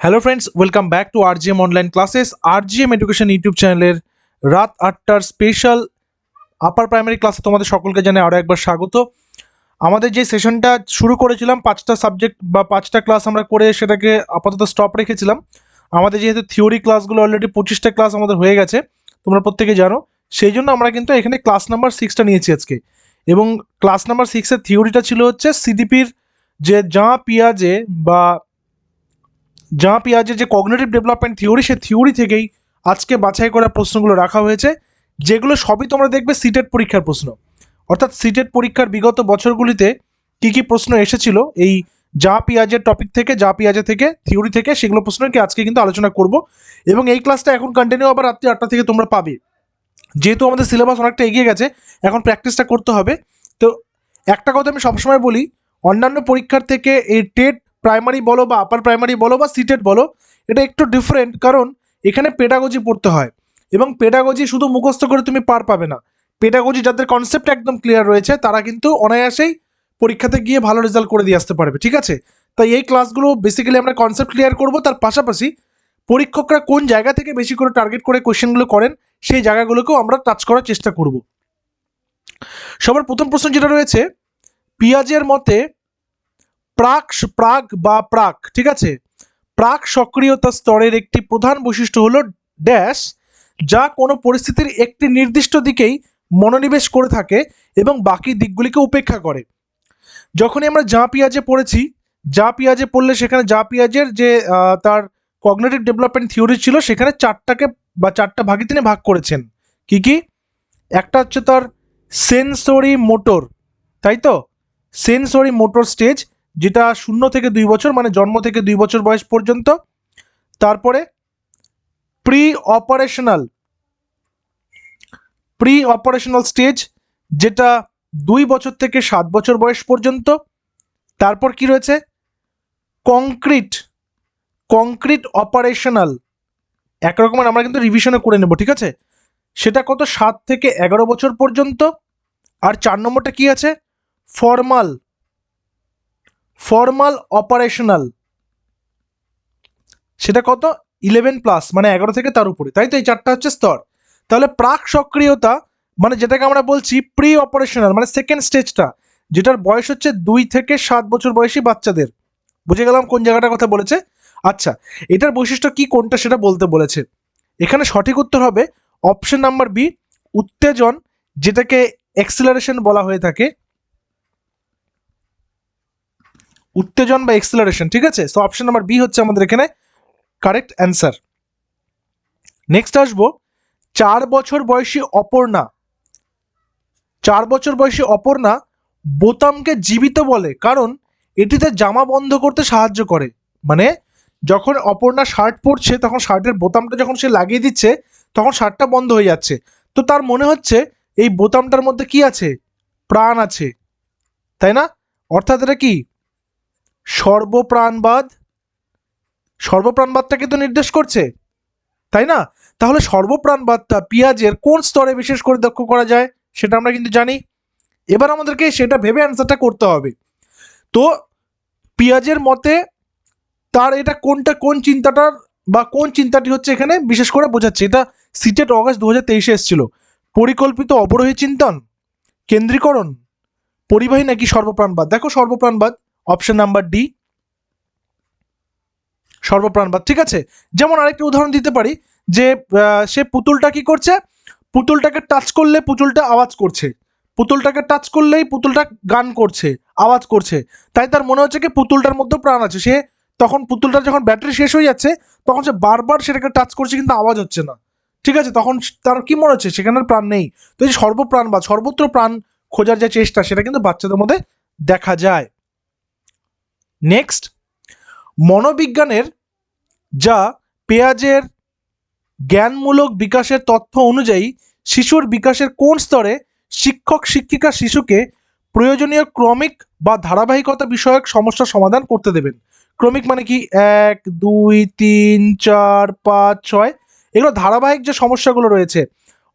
Hello friends welcome back to RGM online classes RGM education YouTube চ্যানেলের রাত আটটার special upper primary ক্লাসে তোমাদের সকলকে জানাই আরও একবার স্বাগত। আমাদের যে সেশনটা শুরু করেছিলাম, পাঁচটা সাবজেক্ট বা পাঁচটা ক্লাস আমরা করে সেটাকে আপাতত স্টপ রেখেছিলাম। আমাদের যেহেতু থিওরি ক্লাসগুলো অলরেডি পঁচিশটা ক্লাস আমাদের হয়ে গেছে, তোমরা প্রত্যেকে জানো। সেই জন্য আমরা কিন্তু এখানে ক্লাস নাম্বার সিক্সটা নিয়েছি আজকে। এবং ক্লাস নাম্বার সিক্সের থিওরিটা ছিল হচ্ছে সিডিপির যে জাঁ পিয়াজে বা জাঁ পিয়াজের যে কগনেটিভ ডেভেলপমেন্ট থিওরি সেই থিওরি থেকেই আজকে বাছাই করা প্রশ্নগুলো রাখা হয়েছে। যেগুলো সবই তোমরা দেখবে সিটেট পরীক্ষার প্রশ্ন। অর্থাৎ সিটেট পরীক্ষার বিগত বছরগুলিতে কি কি প্রশ্ন এসেছিল? এই যা পিয়াজের টপিক থেকে, যা পিয়াজে থেকে থিওরি থেকে, সেগুলো প্রশ্ন কি আজকে কিন্তু আলোচনা করব। এবং এই ক্লাসটা এখন কন্টিনিউ আবার রাত্রি আটটা থেকে তোমরা পাবে। যেহেতু আমাদের সিলেবাস অনেকটা এগিয়ে গেছে, এখন প্র্যাকটিসটা করতে হবে। তো একটা কথা আমি সবসময় বলি, অন্যান্য পরীক্ষার থেকে এই টেট প্রাইমারি বলো বা আপার প্রাইমারি বলো বা সিটেট বলো, এটা একটু ডিফারেন্ট কারণ এখানে পেডাগজি পড়তে হয়। এবং পেডাগজি শুধু মুখস্থ করে তুমি পার পাবে না। পেডাগজি যাদের কনসেপ্ট একদম ক্লিয়ার রয়েছে, তারা কিন্তু অনায়াসেই পরীক্ষাতে গিয়ে ভালো রেজাল্ট করে দিয়ে আসতে পারবে, ঠিক আছে? তাই এই ক্লাসগুলো বেসিক্যালি আমরা কনসেপ্ট ক্লিয়ার করব, তার পাশাপাশি পরীক্ষকরা কোন জায়গা থেকে বেশি করে টার্গেট করে কোয়েশ্চেনগুলো করেন, সেই জায়গাগুলোকেও আমরা টাচ করার চেষ্টা করব। সবার প্রথম প্রশ্ন যেটা রয়েছে, পিয়াজের মতে প্রাক প্রাক বা প্রাক, ঠিক আছে? প্রাক সক্রিয়তা স্তরের একটি প্রধান বৈশিষ্ট্য হলো ড্যাশ, যা কোনো পরিস্থিতির একটি নির্দিষ্ট দিকেই মনোনিবেশ করে থাকে এবং বাকি দিকগুলিকে উপেক্ষা করে। যখনই আমরা যা পিয়াজে পড়েছি, যা পিয়াজে পড়লে সেখানে যা পিয়াজের যে তার কগনেটিভ ডেভেলপমেন্ট থিওরি ছিল, সেখানে চারটাকে বা চারটা ভাগে তিনি ভাগ করেছেন। কি কি? একটা হচ্ছে তার সেন্সরি মোটর তাই তো? সেন্সরি মোটর স্টেজ যেটা শূন্য থেকে দুই বছর মানে জন্ম থেকে দুই বছর বয়স পর্যন্ত। তারপরে pre operational pre operational stage যেটা দুই বছর থেকে সাত বছর বয়স পর্যন্ত। তারপর কি রয়েছে? কংক্রিট কংক্রিট অপারেশনাল একরকমের আমরা কিন্তু রিভিশনে করে নেব, ঠিক আছে? সেটা কত? সাত থেকে এগারো বছর পর্যন্ত। আর চার নম্বরটা কি আছে? Formal formal operational. সেটা কত? ইলেভেন প্লাস মানে এগারো থেকে তার উপরে। তাই তো এই চারটা হচ্ছে স্তর। তাহলে প্রাক সক্রিয়তা মানে যেটাকে আমরা বলছি প্রি অপারেশনাল মানে সেকেন্ড স্টেজটা যেটার বয়স হচ্ছে দুই থেকে সাত বছর বয়সী বাচ্চাদের। বুঝে গেলাম কোন জায়গাটার কথা বলেছে? আচ্ছা এটার বৈশিষ্ট্য কি কোনটা সেটা বলতে বলেছে। এখানে সঠিক উত্তর হবে অপশন নাম্বার বি, উত্তেজন, যেটাকে এক্সিলারেশন বলা হয়ে থাকে। উত্তেজন বা এক্সিলারেশন ঠিক আছে? সো অপশন নাম্বার বি হচ্ছে আমাদের এখানে কারেক্ট অ্যান্সার নেক্সট আসব, চার বছর বয়সী অপর্ণা। চার বছর বয়সী অপর্ণা বোতামকে জীবিত বলে, কারণ এটিতে জামা বন্ধ করতে সাহায্য করে। মানে যখন অপর্ণা শার্ট পরছে, তখন শার্টের বোতামটা যখন সে লাগিয়ে দিচ্ছে, তখন শার্টটা বন্ধ হয়ে যাচ্ছে। তো তার মনে হচ্ছে এই বোতামটার মধ্যে কি আছে? প্রাণ আছে। তাই না? অর্থাৎ এটা কি? সর্বপ্রাণবাদ? সর্বপ্রাণবাদটাকে তো নির্দেশ করছে, তাই না? তাহলে সর্বপ্রাণবাদটা পেঁয়াজের কোন স্তরে বিশেষ করে দক্ষ করা যায়, সেটা আমরা কিন্তু জানি। এবার আমাদেরকে সেটা ভেবে অ্যান্সারটা করতে হবে। তো পেঁয়াজের মতে তার এটা কোনটা, কোন চিন্তাটার বা কোন চিন্তাটি হচ্ছে এখানে বিশেষ করে বোঝাচ্ছে। এটা সিটেট অগস্ট দু হাজার তেইশে এসেছিল। পরিকল্পিত অবরোহী চিন্তন, কেন্দ্রীকরণ, পরিবাহী নাকি সর্বপ্রাণবাদ? দেখো সর্বপ্রাণবাদ। অপশন নাম্বার ডি সর্বপ্রাণবাদ ঠিক আছে? যেমন আরেকটি উদাহরণ দিতে পারি, যে সে পুতুলটা কি করছে? পুতুলটাকে টাচ করলে পুতুলটা আওয়াজ করছে। পুতুলটাকে টাচ করলেই পুতুলটা গান করছে, আওয়াজ করছে। তাই তার মনে হচ্ছে কি পুতুলটার মধ্যে প্রাণ আছে। সে তখন পুতুলটার যখন ব্যাটারি শেষ হয়ে যাচ্ছে, তখন সে বারবার সেটাকে টাচ করছে, কিন্তু আওয়াজ হচ্ছে না। ঠিক আছে? তখন তার কি মনে হচ্ছে? সেখানে প্রাণ নেই। তো এই সর্বপ্রাণবাদ সর্বত্র প্রাণ খোঁজার যে চেষ্টা, সেটা কিন্তু বাচ্চাদের মধ্যে দেখা যায়। নেক্সট মনোবিজ্ঞানের যা পেঁয়াজের জ্ঞানমূলক বিকাশের তথ্য অনুযায়ী শিশুর বিকাশের কোন স্তরে শিক্ষক, শিক্ষিকা শিশুকে প্রয়োজনীয় ক্রমিক বা ধারাবাহিকতা বিষয়ক সমস্যার সমাধান করতে দেবেন। ক্রমিক মানে কি? এক, দুই, তিন, চার, পাঁচ, ছয়। এগুলো ধারাবাহিক যে সমস্যাগুলো রয়েছে,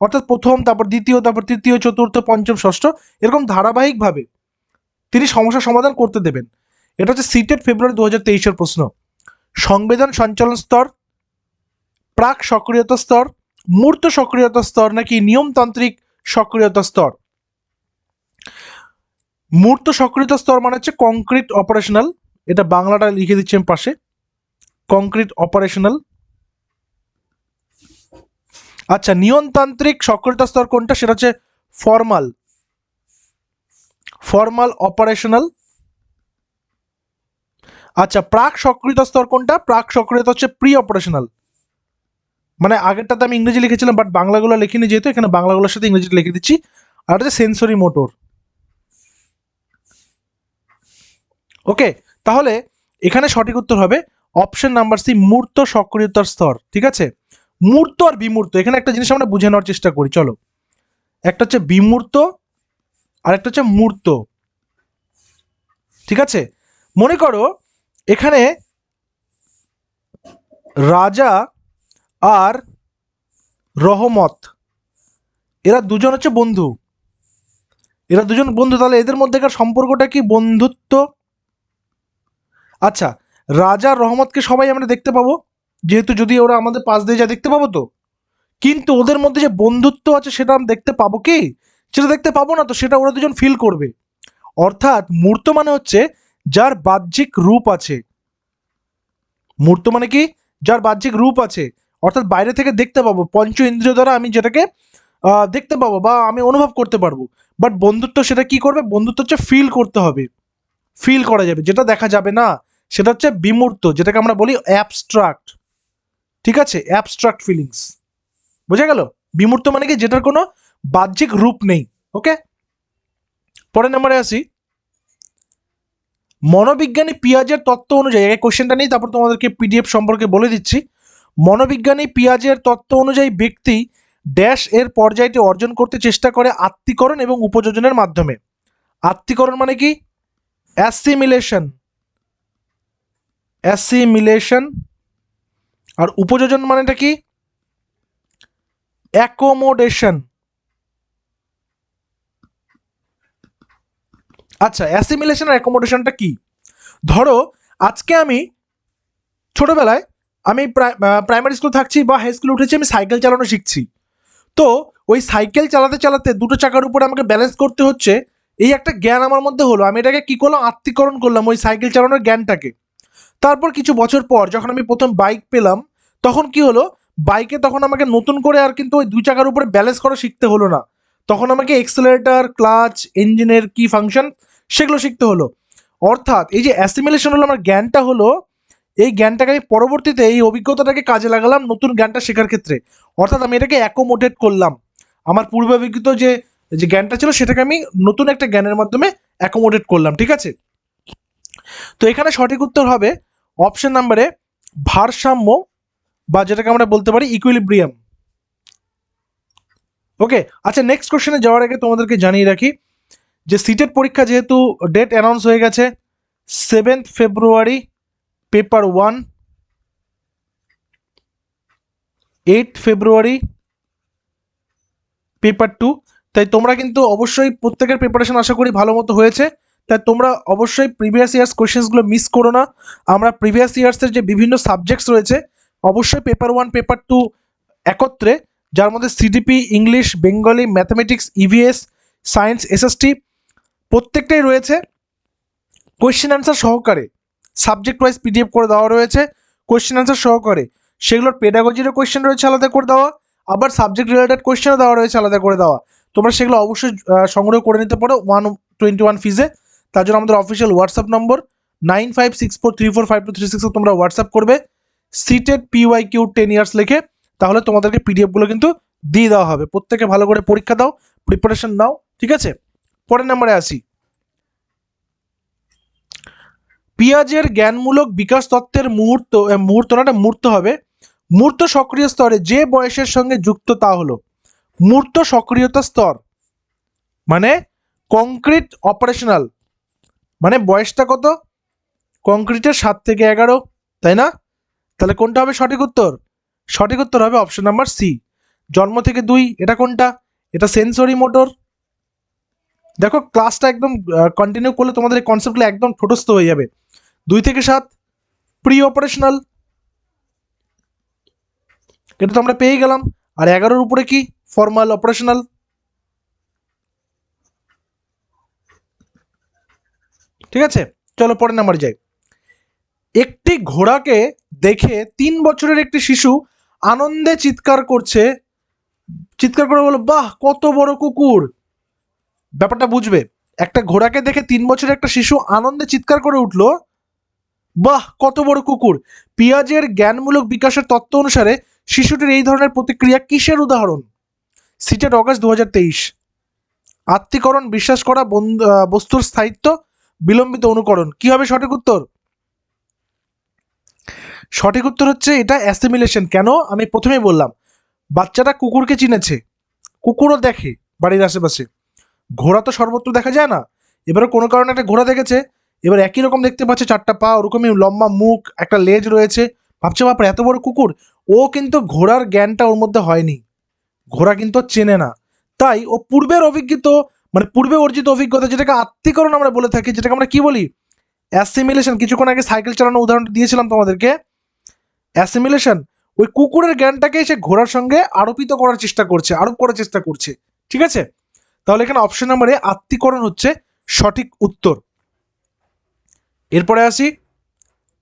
অর্থাৎ প্রথম, তারপর দ্বিতীয়, তারপর তৃতীয়, চতুর্থ, পঞ্চম, ষষ্ঠ, এরকম ধারাবাহিকভাবে তিনি সমস্যার সমাধান করতে দেবেন। এটা হচ্ছে সিটেড ফেব্রুয়ারি দু হাজার তেইশের প্রশ্ন। সংবেদন সঞ্চালন স্তর, প্রাক সক্রিয়তা স্তর, মূর্ত সক্রিয়তা স্তর নাকি নিয়মতান্ত্রিক সক্রিয়তা স্তর? মূর্ত সক্রিয়তা স্তর মানে হচ্ছে কংক্রিট অপারেশনাল এটা বাংলাটা লিখে দিচ্ছি আমি পাশে। কংক্রিট অপারেশনাল আচ্ছা নিয়মতান্ত্রিক সক্রিয়তা স্তর কোনটা? সেটা হচ্ছে ফর্মাল ফর্মাল অপারেশনাল আচ্ছা প্রাক সক্রিয়তা স্তর কোনটা? প্রাক সক্রিয়তা হচ্ছে প্রি অপারেশনাল মানে আগেরটাতে আমি ইংরেজি লিখেছিলাম বাট বাংলাগুলো লিখিনি যেহেতু, এখানে বাংলাগুলোর সাথে ইংরেজিটা লিখে দিচ্ছি। আর হচ্ছে সেন্সরি মোটর ওকে তাহলে এখানে সঠিক উত্তর হবে অপশন নাম্বার সি মূর্ত সক্রিয়তার স্তর, ঠিক আছে? মূর্ত আর বিমূর্ত, এখানে একটা জিনিস আমরা বুঝে নেওয়ার চেষ্টা করি, চলো। একটা হচ্ছে বিমূর্ত আর একটা হচ্ছে মূর্ত, ঠিক আছে? মনে করো এখানে রাজা আর রহমত, এরা দুজন হচ্ছে বন্ধু। এরা দুজন বন্ধু, তাহলে এদের মধ্যেকার সম্পর্কটা কি বন্ধুত্ব? আচ্ছা রাজা রহমতকে সবাই আমরা দেখতে পাবো, যেহেতু যদি ওরা আমাদের পাশ দিয়ে যায় দেখতে পাবো তো। কিন্তু ওদের মধ্যে যে বন্ধুত্ব আছে সেটা আমরা দেখতে পাবো কি? সেটা দেখতে পাবো না, তো সেটা ওরা দুজন ফিল করবে। অর্থাৎ মূর্ত মানে হচ্ছে যার বাহ্যিক রূপ আছে। মূর্ত মানে কি? যার বাহ্যিক রূপ আছে। অর্থাৎ বাইরে থেকে দেখতে পাবো। পঞ্চ ইন্দ্রিয় দ্বারা আমি যেটাকে দেখতে পাবো বা আমি অনুভব করতে পারব। বাট বন্ধুত্ব সেটা কি করবে? বন্ধুত্ব হচ্ছে ফিল করতে হবে। ফিল করা যাবে। যেটা দেখা যাবে না, সেটা হচ্ছে বিমূর্ত, যেটাকে আমরা বলি অ্যাবস্ট্রাক্ট ঠিক আছে? অ্যাবস্ট্রাক্ট ফিলিংস বোঝা গেল? বিমূর্ত মানে কি? যেটার কোনো বাহ্যিক রূপ নেই। ওকে পরের নম্বরে আসি। মনোবিজ্ঞানী পিয়াজের তত্ত্ব অনুযায়ী এই কোশ্চেনটা নেই, তারপর তোমাদেরকে পিডিএফ সম্পর্কে বলে দিচ্ছি। মনোবিজ্ঞানী পিয়াজের তত্ত্ব অনুযায়ী ব্যক্তি ড্যাশ এর পর্যায়টি অর্জন করতে চেষ্টা করে আত্মীকরণ এবং উপযোজনের মাধ্যমে। আত্মীকরণ মানে কি? অ্যাসিমিলেশন অ্যাসিমিলেশন আর উপযোজন মানেটা কি? অ্যাকোমোডেশন আচ্ছা অ্যাসিমিলেশন আর অ্যাকোমোডেশনটা কি? ধরো, আজকে আমি ছোটোবেলায় আমি প্রাইমারি স্কুল থাকছি বা হাই স্কুলে উঠেছি, আমি সাইকেল চালানো শিখছি। তো ওই সাইকেল চালাতে চালাতে দুটো চাকার উপরে আমাকে ব্যালেন্স করতে হচ্ছে। এই একটা জ্ঞান আমার মধ্যে হলো, আমি এটাকে কী করলাম? আত্মীকরণ করলাম ওই সাইকেল চালানোর জ্ঞানটাকে। তারপর কিছু বছর পর যখন আমি প্রথম বাইক পেলাম, তখন কি হলো? বাইকে তখন আমাকে নতুন করে আর কিন্তু ওই দুই চাকার উপরে ব্যালেন্স করা শিখতে হলো না। তখন আমাকে এক্সেলারেটার ক্লাচ ইঞ্জিনের কি ফাংশন সেগুলো শিখতে হলো। অর্থাৎ এই যে অ্যাসিমিলেশন হলো, আমার জ্ঞানটা হলো, এই জ্ঞানটাকে আমি পরবর্তীতে এই অভিজ্ঞতাটাকে কাজে লাগালাম নতুন জ্ঞানটা শেখার ক্ষেত্রে। অর্থাৎ আমি এটাকে অ্যাকোমোডেট করলাম। আমার পূর্বাভিজ্ঞত যে যে জ্ঞানটা ছিল সেটাকে আমি নতুন একটা জ্ঞানের মাধ্যমে অ্যাকোমোডেট করলাম, ঠিক আছে? তো এখানে সঠিক উত্তর হবে অপশন নাম্বারে ভারসাম্য বা যেটাকে আমরা বলতে পারি ইকুইলিব্রিয়াম ওকে আচ্ছা নেক্সট কোশ্চেনে যাওয়ার আগে তোমাদেরকে জানিয়ে রাখি যে সিটের পরীক্ষা যেহেতু ডেট অ্যানাউন্স হয়ে গেছে seventh February paper one eight February paper two তাই তোমরা কিন্তু অবশ্যই প্রত্যেকের প্রিপারেশন আশা করি ভালো মতো হয়েছে। তাই তোমরা অবশ্যই প্রিভিয়াস ইয়ার্স কোয়েশ্চেন্সগুলো মিস করো না। আমরা প্রিভিয়াস ইয়ার্সের যে বিভিন্ন সাবজেক্টস রয়েছে, অবশ্যই পেপার ওয়ান পেপার টু একত্রে যার মধ্যে CDP English Bengali mathematics EVS science SST প্রত্যেকটাই রয়েছে। কোয়েশ্চেন অ্যান্সার সহকারে সাবজেক্ট ওয়াইজ পিডিএফ করে দেওয়া রয়েছে। কোয়েশ্চেন অ্যান্সার সহকারে সেগুলোর পেডাগজিরও কোয়েশ্চেন রয়েছে আলাদা করে দেওয়া, আবার সাবজেক্ট রিলেটেড কোয়েশ্চেনও দেওয়া রয়েছে আলাদা করে দেওয়া। তোমরা সেগুলো অবশ্যই সংগ্রহ করে নিতে পারো ওয়ান টোয়েন্টি ওয়ান ফিজে তার জন্য আমাদের official WhatsApp number nine five six four three four five two three সিক্সে তোমরা হোয়াটসঅ্যাপ করবে। CTET PY Q ten years লিখে তাহলে তোমাদেরকে পিডিএফগুলো কিন্তু দিয়ে দেওয়া হবে। প্রত্যেকে ভালো করে পরীক্ষা দাও প্রিপারেশন নাও, ঠিক আছে? পরের নম্বরে আসি। পিঁয়াজের জ্ঞানমূলক বিকাশ তত্ত্বের মুহূর্ত মুহূর্ত না মূর্ত হবে। মূর্ত সক্রিয় স্তরে যে বয়সের সঙ্গে যুক্ত তা হলো মূর্ত সক্রিয়তা স্তর মানে কংক্রিট অপারেশনাল মানে বয়সটা কত? কংক্রিটের সাত থেকে এগারো, তাই না? তাহলে কোনটা হবে সঠিক উত্তর? সঠিক উত্তর হবে অপশন নাম্বার সি জন্ম থেকে দুই, এটা কোনটা? এটা সেন্সরি মোটর দেখো ক্লাসটা একদম কন্টিনিউ করলে তোমাদের এই কনসেপ্টগুলো একদম ঠোঁটস্থ হয়ে যাবে। দুই থেকে সাত প্রি অপারেশনাল এটা তো আমরা পেয়ে গেলাম। আর এগারোর উপরে কি? ফর্মাল অপারেশনাল ঠিক আছে? চলো পরের নাম্বার যাই। একটি ঘোড়াকে দেখে তিন বছরের একটি শিশু আনন্দে চিৎকার করছে। চিৎকার করে বলো বাহ, কত বড় কুকুর! ব্যাপারটা বুঝবে। একটা ঘোড়াকে দেখে তিন বছরের একটা শিশু আনন্দে চিৎকার করে উঠল, বাহ, কত বড় কুকুর! পিঁয়াজের জ্ঞানমূলক বিকাশের তত্ত্ব অনুসারে শিশুটির এই ধরনের প্রতিক্রিয়া কিসের উদাহরণ? সিটেড অগাস্ট দু হাজার তেইশ। আত্মীকরণ, বিশ্বাস করা বস্তুর স্থায়িত্ব, বিলম্বিত অনুকরণ। কি হবে সঠিক উত্তর? সঠিক উত্তর হচ্ছে এটা অ্যাসিমিলেশন কেন? আমি প্রথমেই বললাম বাচ্চাটা কুকুরকে চিনেছে, কুকুরও দেখে বাড়ির আশেপাশে। ঘোড়া তো সর্বত্র দেখা যায় না। এবারে কোনো কারণে একটা ঘোড়া দেখেছে, এবার একই রকম দেখতে পাচ্ছে চারটা পা, ওরকমই লম্বা মুখ, একটা লেজ রয়েছে। ভাবছে বাপরে এত বড় কুকুর! ও কিন্তু ঘোড়ার জ্ঞানটা ওর মধ্যে হয়নি। ঘোড়া কিন্তু চেনে না। তাই ও পূর্বের অভিজ্ঞত মানে পূর্বে অর্জিত অভিজ্ঞতা যেটাকে আত্মীকরণ আমরা বলে থাকি, যেটাকে আমরা কি বলি? অ্যাসিমিলেশন কিছুক্ষণ আগে সাইকেল চালানো উদাহরণটা দিয়েছিলাম তোমাদেরকে। অ্যাসিমিলেশন ওই কুকুরের জ্ঞানটাকে সে ঘোড়ার সঙ্গে আরোপিত করার চেষ্টা করছে, আরোপ করার চেষ্টা করছে। ঠিক আছে? তাহলে এখানে অপশন নাম্বারে আত্মীকরণ হচ্ছে সঠিক উত্তর। এরপরে আসি,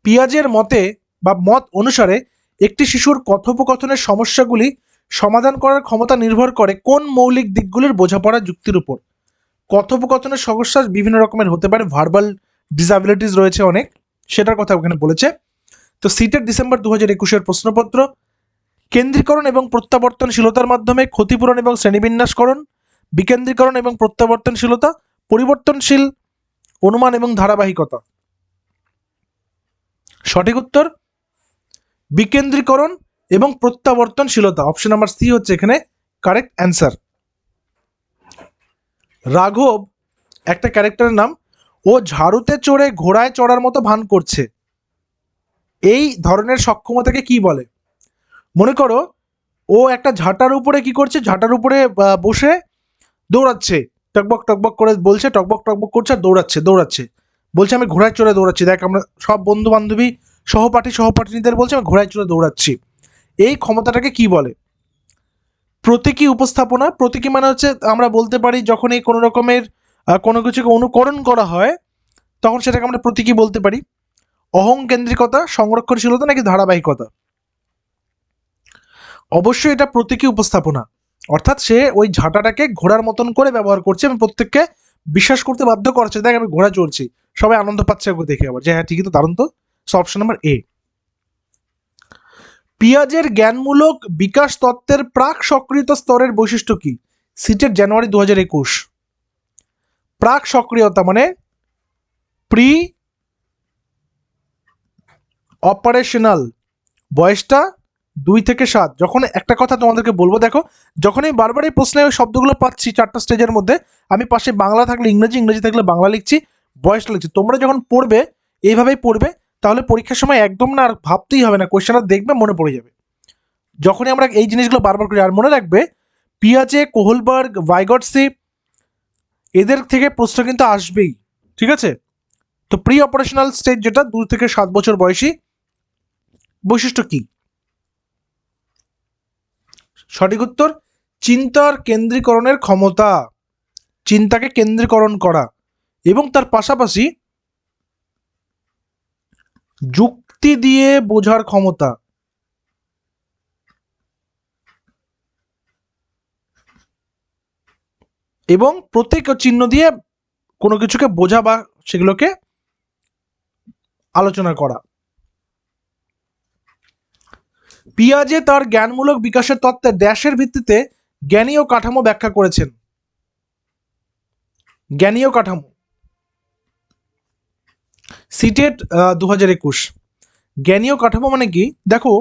পিয়াজের মতে বা মত অনুসারে একটি শিশুর কথোপকথনের সমস্যাগুলি সমাধান করার ক্ষমতা নির্ভর করে কোন মৌলিক দিকগুলির বোঝাপড়া যুক্তির উপর। কথোপকথনের সমস্যা বিভিন্ন রকমের হতে পারে ভার্বাল ডিসাবিলিটিস রয়েছে অনেক, সেটার কথা ওখানে বলেছে। তো সিটের ডিসেম্বর দু হাজার একুশের প্রশ্নপত্র, কেন্দ্রীকরণ এবং প্রত্যাবর্তনশীলতার মাধ্যমে ক্ষতিপূরণ এবং শ্রেণীবিন্যাসকরণ, বিকেন্দ্রীকরণ এবং প্রত্যাবর্তনশীলতা, পরিবর্তনশীল অনুমান এবং ধারাবাহিকতা। সঠিক উত্তর, বিকেন্দ্রীকরণ এবং প্রত্যাবর্তনশীলতা। অপশন নাম্বার সি হচ্ছে এখানে কারেক্ট অ্যান্সার। রাঘব, একটা ক্যারেক্টারের নাম, ও ঝাড়ুতে চড়ে ঘোড়ায় চড়ার মতো ভান করছে। এই ধরনের সক্ষমতাকে কি বলে? মনে করো, ও একটা ঝাঁটার উপরে কি করছে? ঝাঁটার উপরে বসে দৌড়াচ্ছে। টকবক টকবক করে বলছে, টকবক টকবক করছে আর দৌড়াচ্ছে দৌড়াচ্ছে। বলছে, আমি ঘোড়ায় চড়ে দৌড়াচ্ছি। দেখ, আমরা সব বন্ধু বান্ধবী সহপাঠী, সহপাঠিনীদের বলছে, আমি ঘোড়ায় চড়ে দৌড়াচ্ছি। এই ক্ষমতাটাকে কি বলে? প্রতীকী উপস্থাপনা। প্রতীকী মানে হচ্ছে, আমরা বলতে পারি, যখনই কোনো রকমের কোনো কিছুকে অনুকরণ করা হয়, তখন সেটাকে আমরা প্রতীকী বলতে পারি। অহংকেন্দ্রিকতা, সংরক্ষণশীলতা নাকি ধারাবাহিকতা? অবশ্যই এটা প্রতীকী উপস্থাপনা। অর্থাৎ সে ওই ঝাঁটাটাকে ঘোড়ার মতন করে ব্যবহার করছে এবং প্রত্যেককে বিশ্বাস করতে বাধ্য করছে, দেখ, আমি ঘোড়া চড়ছি। সবাই আনন্দ পাচ্ছে ওকে দেখে আবার, যে হ্যাঁ ঠিকই তো, দারুণ তো। Option number A. পিঁয়াজের জ্ঞানমূলক বিকাশ তত্ত্বের প্রাক সক্রিয়ত স্তরের বৈশিষ্ট্য কি? সিটের জানুয়ারি দু হাজার একুশ। প্রাক সক্রিয়তা মানে প্রি অপারেশনাল বয়সটা দুই থেকে সাত। যখন একটা কথা তোমাদেরকে বলব, দেখো যখন আমি বারবার এই প্রশ্নে শব্দগুলো পাচ্ছি চারটা স্টেজের মধ্যে, আমি পাশে বাংলা থাকলে ইংরেজি ইংরেজি থাকলে বাংলা লিখছি, বয়সটা লিখছি। তোমরা যখন পড়বে, এইভাবেই পড়বে, তাহলে পরীক্ষার সময় একদম না আর ভাবতেই হবে না কোয়েশ্চেনটা দেখবে, মনে পড়ে যাবে। যখনই আমরা এই জিনিসগুলো বারবার করি, আর মনে রাখবে, পিয়াজে, কোহলবার্গ, ভাইগটসি, এদের থেকে প্রশ্ন কিন্তু আসবেই, ঠিক আছে? তো প্রি অপারেশনাল স্টেজ যেটা দু থেকে সাত বছর বয়সী বৈশিষ্ট্য কি? সঠিক উত্তর, চিন্তার কেন্দ্রীকরণের ক্ষমতা। চিন্তাকে কেন্দ্রীকরণ করা। এবং তার পাশাপাশি যুক্তি দিয়ে বোঝার ক্ষমতা। এবং প্রত্যেক চিহ্ন দিয়ে কোনো কিছুকে বোঝা বা সেগুলোকে আলোচনা করা। পিয়াজে তার জ্ঞানমূলক বিকাশের তত্ত্বে ড্যাশের ভিত্তিতে জ্ঞানীয় কাঠামো ব্যাখ্যা করেছেন। জ্ঞানীয় কাঠামো। সিটেট দু হাজার একুশ। জ্ঞানীয় কাঠামো মানে কি? দেখো,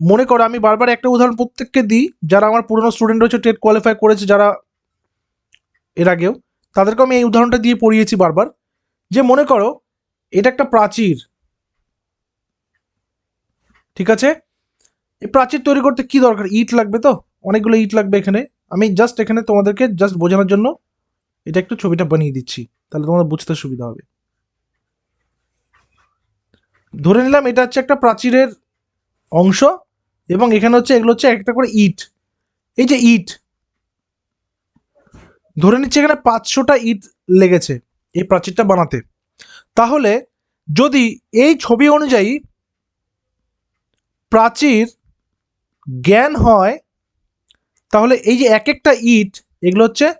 মনে করো আমি বারবার একটা উদাহরণ প্রত্যেককে দিই, যারা আমার পুরনো স্টুডেন্ট রয়েছে, টেট কোয়ালিফাই করেছে, যারা এর আগেও, তাদেরকে আমি এই উদাহরণটা দিয়ে পড়িয়েছি বারবার, যে মনে করো, এটা একটা প্রাচীর। ঠিক আছে? প্রাচীর তৈরি করতে কি দরকার? ইট লাগবে তো? অনেকগুলো ইট লাগবে এখানে। আমি জাস্ট এখানে তোমাদেরকে জাস্ট বোঝানোর জন্য এটা একটু ছবিটা বানিয়ে দিচ্ছি। তাহলে তোমাদের বুঝতে সুবিধা হবে। ধরে নিলাম এটা হচ্ছে একটা প্রাচীরের অংশ এবং এখানে হচ্ছে এগুলো হচ্ছে একটা করে ইট। এই যে ইট, ধরে নিচ্ছে এখানে পাঁচশোটা ইট লেগেছে এই প্রাচীরটা বানাতে। তাহলে যদি এই ছবি অনুযায়ী প্রাচীর জ্ঞান হয়, তাহলে এই যে এক একটা ইট, এগুলো হচ্ছে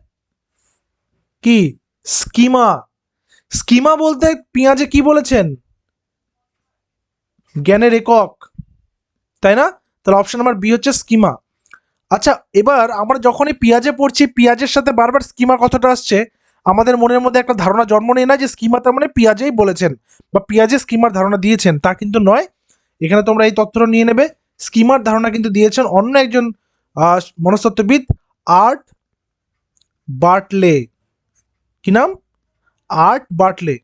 কি? স্কিমা। স্কিমা বলতে পেঁয়াজে কি বলেছেন? জ্ঞানের একক। তাই না? তাহলে অপশন নাম্বার বি হচ্ছে স্কিমা। আচ্ছা এবার আমরা যখনই পেঁয়াজে পড়ছি, পেঁয়াজের সাথে বারবার স্কিমা কথাটা আসছে, আমাদের মনের মধ্যে একটা ধারণা জন্ম নেয় না যে স্কিমা তার মানে পেঁয়াজেই বলেছেন, বা পেঁয়াজে স্কিমার ধারণা দিয়েছেন, তা কিন্তু নয়। এখানে তোমরা এই তথ্যটা নিয়ে নেবে। স্কিমার ধারণা কিন্তু দিয়েছেন অন্য একজন মনস্তত্ত্ববিদ, আর্ট বার্টলে। কি নাম? আর্ট বার্টলে।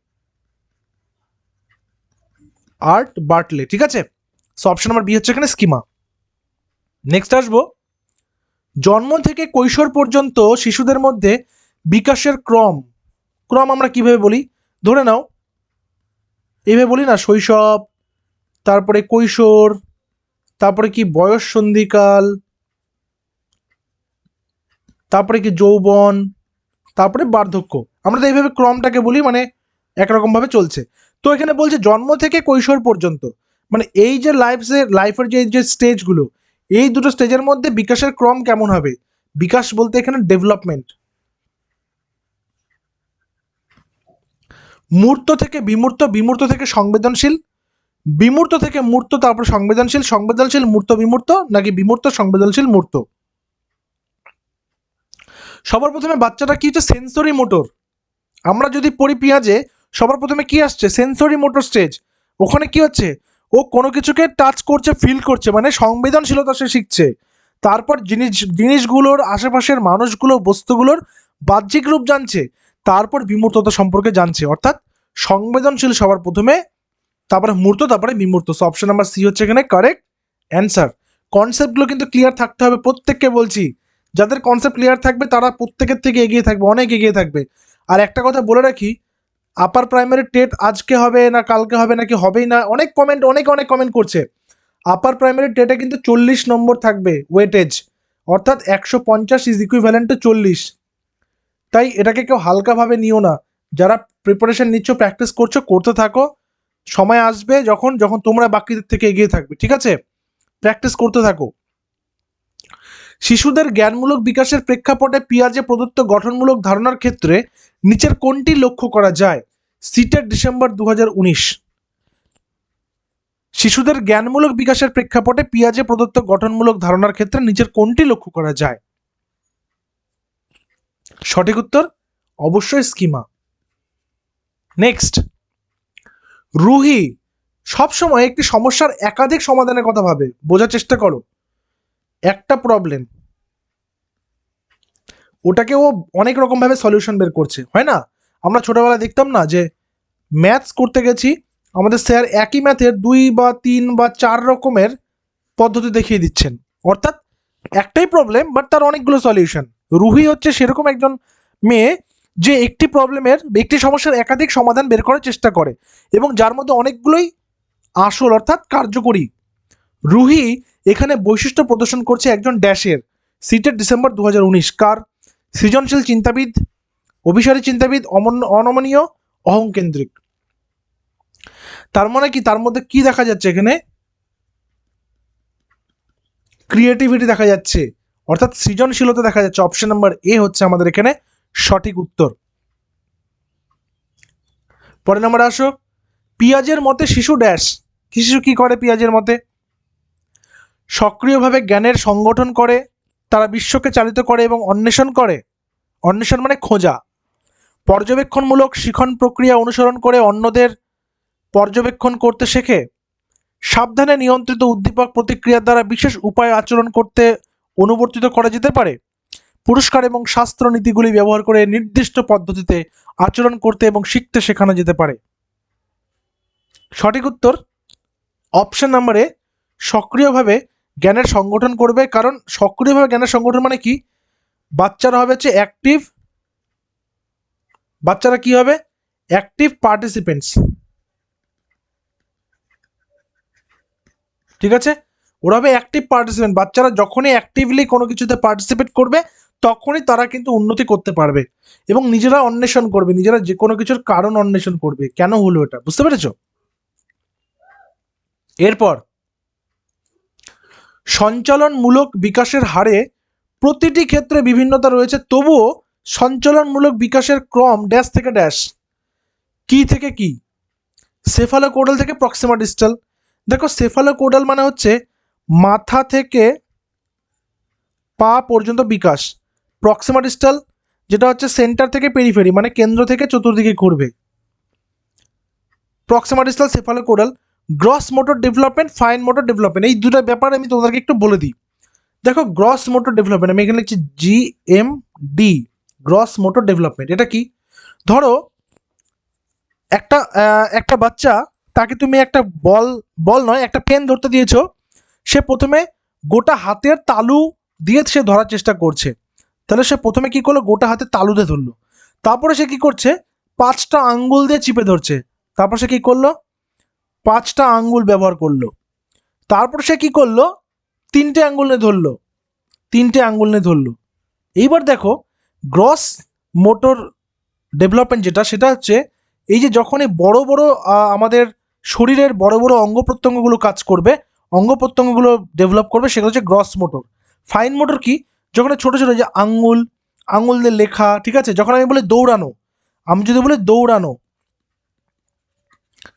আর্ট বার্টলে, ঠিক আছে? সো অপশন নাম্বার বি হচ্ছে এখানে স্কিমা। নেক্সট আসব। জন্ম থেকে কৈশোর পর্যন্ত শিশুদের মধ্যে বিকাশের ক্রম। ক্রম আমরা কীভাবে বলি? ধরে নাও, এইভাবে বলি না, শৈশব, তারপরে কৈশোর তারপরে কি বয়স সন্ধিকাল, তারপরে কি যৌবন, তারপরে বার্ধক্য। আমরা তো এইভাবে ক্রমটাকে বলি মানে একরকমভাবে চলছে। তো এখানে বলছে জন্ম থেকে কৈশোর পর্যন্ত। মানে এই যে লাইফে লাইফের যে যে স্টেজগুলো এই দুটো স্টেজের মধ্যে বিকাশের ক্রম কেমন হবে? বিকাশ বলতে এখানে ডেভেলপমেন্ট মূর্ত থেকে বিমূর্ত বিমূর্ত থেকে সংবেদনশীল বিমূর্ত থেকে মূর্ত, তারপর সংবেদনশীল সংবেদনশীল মূর্ত বিমূর্ত, নাকি বিমূর্ত, সংবেদনশীল মূর্ত? সবার প্রথমে বাচ্চাটা কি হচ্ছে? সেন্সরি মোটর আমরা যদি পড়ি পেঁয়াজে, সবার প্রথমে কি আসছে? সেন্সরি মোটর স্টেজ ওখানে কি হচ্ছে? ও কোনো কিছুকে টাচ করছে ফিল করছে মানে সংবেদনশীলতা সে শিখছে। তারপর জিনিস, জিনিসগুলোর আশেপাশের মানুষগুলো, বস্তুগুলোর বাহ্যিক রূপ জানছে। তারপর বিমূর্ততা সম্পর্কে জানছে। অর্থাৎ সংবেদনশীল সবার প্রথমে তারপরে মূর্ত তারপরে বিমূর্ত। সো অপশন নাম্বার সি হচ্ছে এখানে কারেক্ট অ্যান্সার কনসেপ্টগুলো কিন্তু ক্লিয়ার থাকতে হবে প্রত্যেককে বলছি। যাদের কনসেপ্ট ক্লিয়ার থাকবে, তারা প্রত্যেকের থেকে এগিয়ে থাকবে, অনেক এগিয়ে থাকবে। আর একটা কথা বলে রাখি আপার প্রাইমারি টেট আজকে হবে না কালকে হবে নাকি হবেই না, অনেক কমেন্ট অনেক অনেক কমেন্ট করছে। আপার প্রাইমারি টেটে কিন্তু চল্লিশ নম্বর থাকবে ওয়েটেজ অর্থাৎ একশো পঞ্চাশ ইজ ইকুইভ্যালেন্ট টু চল্লিশ। তাই এটাকে কেউ হালকাভাবে নিও না। যারা প্রিপারেশন নিচ্ছ প্র্যাকটিস করছ, করতে থাকো। সময় আসবে যখন যখন তোমরা বাকিদের থেকে এগিয়ে থাকবে, ঠিক আছে? প্র্যাকটিস করতে থাকো। শিশুদের জ্ঞানমূলক বিকাশের প্রেক্ষাপটে পিয়াজে প্রদত্ত গঠনমূলক ধারণার ক্ষেত্রে নিচের কোনটি লক্ষ্য করা যায়? সিটের ডিসেম্বর দু হাজার উনিশ। শিশুদের জ্ঞানমূলক বিকাশের প্রেক্ষাপটে পিয়াজে প্রদত্ত গঠনমূলক ধারণার ক্ষেত্রে নিচের কোনটি লক্ষ্য করা যায়? সঠিক উত্তর? অবশ্যই স্কিমা। নেক্সট রুহি সবসময় একটি সমস্যার একাধিক সমাধানের কথা ভাবে। বোঝার চেষ্টা করো। একটা প্রবলেম ওটাকে ও অনেক রকমভাবে সলিউশন বের করছে, হয় না? আমরা ছোটবেলায় দেখতাম না যে ম্যাথস করতে গেছি, আমাদের স্যার একই ম্যাথের দুই বা তিন বা চার রকমের পদ্ধতি দেখিয়ে দিচ্ছেন। অর্থাৎ একটাই প্রবলেম বাট তার অনেকগুলো সলিউশন রুহি হচ্ছে সেরকম একজন মেয়ে যে একটি প্রবলেমের, একটি সমস্যার একাধিক সমাধান বের করার চেষ্টা করে এবং যার মধ্যে অনেকগুলোই আসল অর্থাৎ কার্যকরী। রুহি এখানে বৈশিষ্ট্য প্রদর্শন করছে একজন ড্যাশের, সিটের ডিসেম্বর দু হাজার উনিশ। কার? সৃজনশীল চিন্তাবিদ, অভিসারী চিন্তাবিদ, অমন, অনমনীয়, অহংকেন্দ্রিক। তার মানে কি? তার মধ্যে কি দেখা যাচ্ছে এখানে? ক্রিয়েটিভিটি দেখা যাচ্ছে। অর্থাৎ সৃজনশীলতা দেখা যাচ্ছে। অপশন নাম্বার এ হচ্ছে আমাদের এখানে সঠিক উত্তর। পরে নাম্বার আসো। পিঁয়াজের মতে শিশু ড্যাশ। শিশু কি করে পিঁয়াজের মতে? সক্রিয়ভাবে জ্ঞানের সংগঠন করে, তারা বিশ্বকে চালিত করে এবং অন্বেষণ করে। অন্বেষণ মানে খোঁজা। পর্যবেক্ষণমূলক শিখন প্রক্রিয়া অনুসরণ করে অন্যদের পর্যবেক্ষণ করতে শেখে। সাবধানে নিয়ন্ত্রিত উদ্দীপক প্রতিক্রিয়ার দ্বারা বিশেষ উপায় আচরণ করতে অনুবর্তিত করা যেতে পারে। পুরস্কার এবং শাস্ত্র নীতিগুলি ব্যবহার করে নির্দিষ্ট পদ্ধতিতে আচরণ করতে এবং শিখতে শেখানো যেতে পারে। সঠিক উত্তর? অপশন নাম্বারে সক্রিয়ভাবে জ্ঞানের সংগঠন করবে, কারণ সক্রিয়ভাবে জ্ঞানের সংগঠন মানে কি? বাচ্চারা হবে হচ্ছে অ্যাক্টিভ বাচ্চারা কি হবে? অ্যাক্টিভ পার্টিসিপেন্টস ঠিক আছে? ওরা হবে অ্যাক্টিভ পার্টিসিপেন্ট বাচ্চারা যখনই অ্যাক্টিভলি কোনো কিছুতে পার্টিসিপেট করবে তখনই তারা কিন্তু উন্নতি করতে পারবে এবং নিজেরা অন্বেষণ করবে, নিজেরা যে কোনো কিছুর কারণ অন্বেষণ করবে। কেন হলো এটা? বুঝতে পেরেছ? এরপর, সঞ্চালনমূলক বিকাশের হারে প্রতিটি ক্ষেত্রে বিভিন্নতা রয়েছে, তবুও সঞ্চালনমূলক বিকাশের ক্রম ড্যাশ থেকে ড্যাশ। কি থেকে কি? সেফালো কোডাল থেকে প্রক্সিমা ডিস্টাল দেখো সেফালো কোডাল মানে হচ্ছে মাথা থেকে পা পর্যন্ত বিকাশ। প্রক্সিমা ডিস্টাল যেটা হচ্ছে সেন্টার থেকে পেরিফেরি মানে কেন্দ্র থেকে চতুর্দিকে ঘুরবে। Proximodistal cephalocaudal gross motor development fine motor development এই দুটো ব্যাপার আমি তোমাদেরকে একটু বলে দিই। দেখো গ্রস মোটর ডেভেলপমেন্ট আমি এখানে লিখছি G M D gross motor development এটা কি? ধরো, একটা একটা বাচ্চা, তাকে তুমি একটা বল বল নয়, একটা পেন ধরতে দিয়েছ, সে প্রথমে গোটা হাতের তালু দিয়ে সে ধরার চেষ্টা করছে। তাহলে সে প্রথমে কি করল? গোটা হাতে তালুতে ধরলো। তারপরে সে কি করছে? পাঁচটা আঙ্গুল দিয়ে চিপে ধরছে। তারপর সে কি করল? পাঁচটা আঙ্গুল ব্যবহার করল। তারপর সে কি করল? তিনটে আঙ্গুল নিয়ে ধরলো। তিনটে আঙ্গুল নিয়ে ধরলো। এইবার দেখো গ্রস মোটর ডেভেলপমেন্ট যেটা, সেটা হচ্ছে এই যে যখন এই বড় বড় আমাদের শরীরের বড় বড় অঙ্গ প্রত্যঙ্গগুলো কাজ করবে, অঙ্গ প্রত্যঙ্গগুলো ডেভেলপ করবে সেগুলো হচ্ছে গ্রস মোটর ফাইন মোটর কি? যখন ছোট ছোট যে আঙ্গুল দিয়ে লেখা, ঠিক আছে? যখন আমি বলি দৌড়ানো, আমি যদি বলি দৌড়ানো,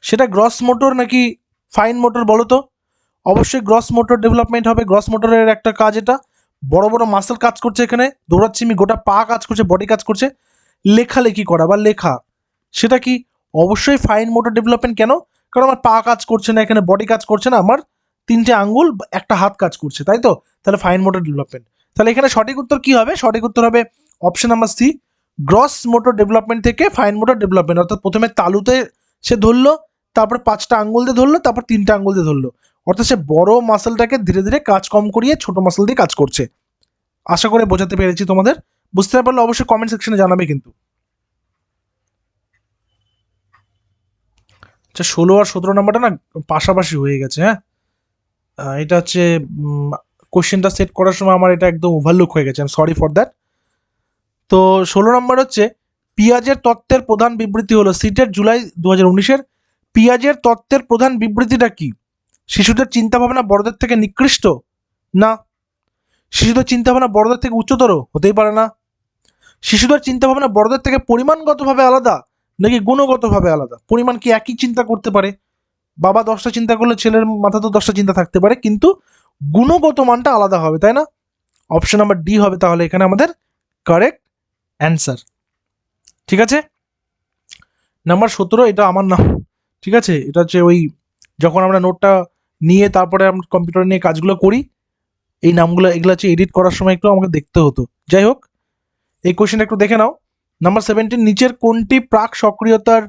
সেটা গ্রস মোটর নাকি ফাইন মোটর বলো তো? অবশ্যই গ্রস মোটর ডেভেলপমেন্ট হবে। গ্রস মোটরের একটা কাজ এটা। বড় বড় মাসেল কাজ করছে এখানে। দৌড়াচ্ছি আমি, গোটা পা কাজ করছে বডি কাজ করছে। লেখালেখি করা বা লেখা, সেটা কি অবশ্যই ফাইন মোটর ডেভেলপমেন্ট কেন? কারণ আমার পা কাজ করছে না, এখানে বডি কাজ করছে না, আমার তিনটে আঙ্গুল একটা হাত কাজ করছে, তাই তো? তাহলে ফাইন মোটর ডেভেলপমেন্ট তাহলে এখানে সঠিক উত্তর কি হবে? সঠিক উত্তর হবে option number C gross motor development থেকে ফাইন মোটর ডেভেলপমেন্ট অর্থাৎ প্রথমে তালুতে সে ধরলো, তারপর পাঁচটা আঙ্গুল দিয়ে ধরলো, তারপর তিনটা আঙ্গুল দিয়ে ধরলো। অর্থাৎ সে বড় মাসেলটাকে ধীরে ধীরে কাজ কম করিয়ে ছোট মাসেল দিয়ে কাজ করছে। আশা করে বোঝাতে পেরেছি তোমাদের। বুঝতে না পারলে অবশ্যই কমেন্ট সেকশনে জানাবে কিন্তু। আচ্ছা ষোলো আর সতেরো নাম্বারটা না পাশাপাশি হয়ে গেছে হ্যাঁ? এটা হচ্ছে কোশ্চেনটা সেট করার সময় আমার এটা একদম ওভারলুক হয়ে গেছে সরি ফর দ্যাট তো ষোলো নম্বর হচ্ছে, পিঁয়াজের তত্ত্বের প্রধান বিবৃতি হলো, সিটের জুলাই দু হাজার উনিশের পিঁয়াজের তত্ত্বের প্রধান বিবৃতিটা কি? শিশুদের চিন্তাভাবনা বড়দের থেকে নিকৃষ্ট? না। শিশুদের চিন্তাভাবনা বড়দের থেকে উচ্চতর? হতেই পারে না। শিশুদের চিন্তাভাবনা বড়দের থেকে পরিমাণগতভাবে আলাদা, নাকি গুণগতভাবে আলাদা? পরিমাণ কি একই চিন্তা করতে পারে? বাবা দশটা চিন্তা করলে ছেলের মাথা তো দশটা চিন্তা থাকতে পারে, কিন্তু গুণগত মানটা আলাদা হবে, তাই না? অপশন নাম্বার ডি হবে তাহলে এখানে আমাদের কারেক্ট অ্যান্সার ঠিক আছে? নাম্বার সতেরো, এটা আমার নাম। ঠিক আছে? এটা হচ্ছে ওই যখন আমরা নোটটা নিয়ে তারপরে আমরা কম্পিউটার নিয়ে কাজগুলো করি, এই নামগুলো, এগুলো হচ্ছে এডিট করার সময় একটু আমাকে দেখতে হতো। যাই হোক, এই কোশ্চেনটা একটু দেখে নাও। নাম্বার সেভেন্টিন নিচের কোনটি প্রাক সক্রিয়তার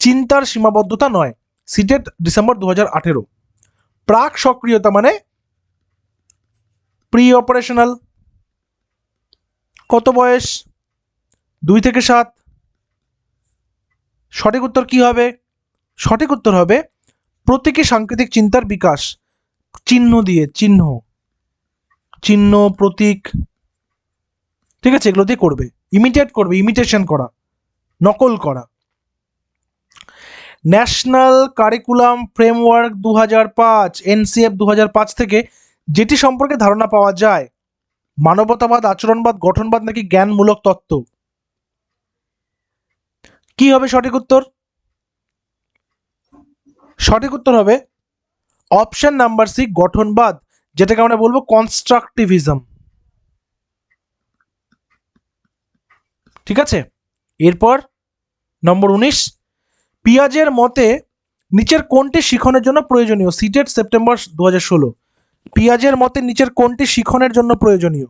চিন্তার সীমাবদ্ধতা নয়? সিটেট ডিসেম্বর দু হাজার আঠেরো। প্রাক সক্রিয়তা মানে প্রি অপারেশনাল কত বয়স? দুই থেকে সাত। সঠিক উত্তর কি হবে? সঠিক উত্তর হবে প্রতীকী সাংকেতিক চিন্তার বিকাশ। চিহ্ন দিয়ে, চিহ্ন। চিহ্ন, প্রতীক। ঠিক আছে, এগুলো দিয়ে করবে। ইমিটেট করবে ইমিটেশন করা, নকল করা। ন্যাশনাল কারিকুলাম ফ্রেমওয়ার্ক দু হাজার পাঁচ এনসিএফ দু হাজার পাঁচ থেকে যেটি সম্পর্কে ধারণা পাওয়া যায়, মানবতাবাদ, আচরণবাদ, গঠনবাদ নাকি জ্ঞানমূলক তত্ত্ব? কি হবে সঠিক উত্তর? সঠিক উত্তর হবে অপশন নাম্বার সি, গঠনবাদ, যেটাকে আমরা বলব কনস্ট্রাকটিভিজম। ঠিক আছে? এরপর নম্বর উনিশ, পিয়াজের মতে নিচের কোনটি শিখনের জন্য প্রয়োজনীয়? সিটেট সেপ্টেম্বর দু হাজার ষোলো। পিয়াজের মতে নিচের কোনটি শিখনের জন্য প্রয়োজনীয়?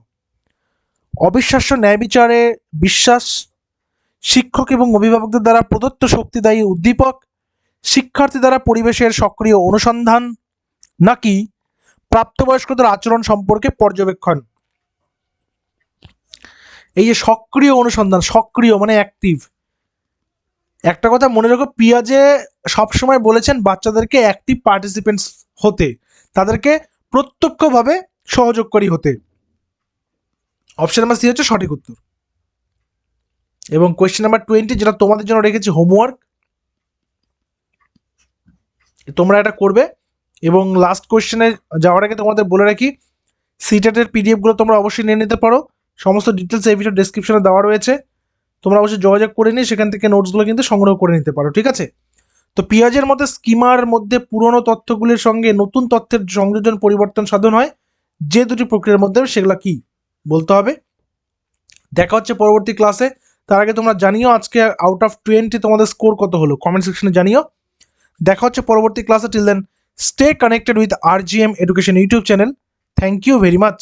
অবিশ্বাস্য ন্যায় বিচারে বিশ্বাস, শিক্ষক এবং অভিভাবকদের দ্বারা প্রদত্ত শক্তিদায়ী উদ্দীপক, শিক্ষার্থী দ্বারা পরিবেশের সক্রিয় অনুসন্ধান, নাকি প্রাপ্তবয়স্কদের আচরণ সম্পর্কে পর্যবেক্ষণ? এই যে সক্রিয় অনুসন্ধান, সক্রিয় মানে অ্যাক্টিভ একটা কথা মনে রাখো, পিয়াজে সবসময় বলেছেন বাচ্চাদেরকে অ্যাক্টিভ পার্টিসিপেন্টস হতে। তাদেরকে প্রত্যক্ষভাবে সহযোগকারী হতে। অপশন নাম্বার সি হচ্ছে সঠিক উত্তর। এবং কোয়েশ্চেন নাম্বার টোয়েন্টি যেটা তোমাদের জন্য রেখেছি হোমওয়ার্ক তোমরা এটা করবে। এবং লাস্ট কোয়েশ্চেনে যাওয়ার আগে তোমাদের বলে রাখি সিটেটের পিডিএফগুলো তোমরা অবশ্যই নিয়ে নিতে পারো। সমস্ত ডিটেলস এই ভিডিও ডেসক্রিপশনে দেওয়া রয়েছে। তোমরা অবশ্যই যোগাযোগ করে নিয়ে সেখান থেকে নোটসগুলো কিন্তু সংগ্রহ করে নিতে পারো, ঠিক আছে? তো পেঁয়াজের মধ্যে স্কিমার মধ্যে পুরনো তথ্যগুলির সঙ্গে নতুন তথ্যের সংযোজন পরিবর্তন সাধন হয়। যে দুটি প্রক্রিয়ার মধ্যে সেগুলো কি বলতে হবে? দেখা হচ্ছে পরবর্তী ক্লাসে তার আগে তোমরা জানিও আজকে আউট অফ টোয়েন্টি তোমাদের স্কোর কত হলো? কমেন্ট সেকশনে জানিও। দেখা হচ্ছে পরবর্তী ক্লাসে till then stay connected with R G M education YouTube channel thank you very much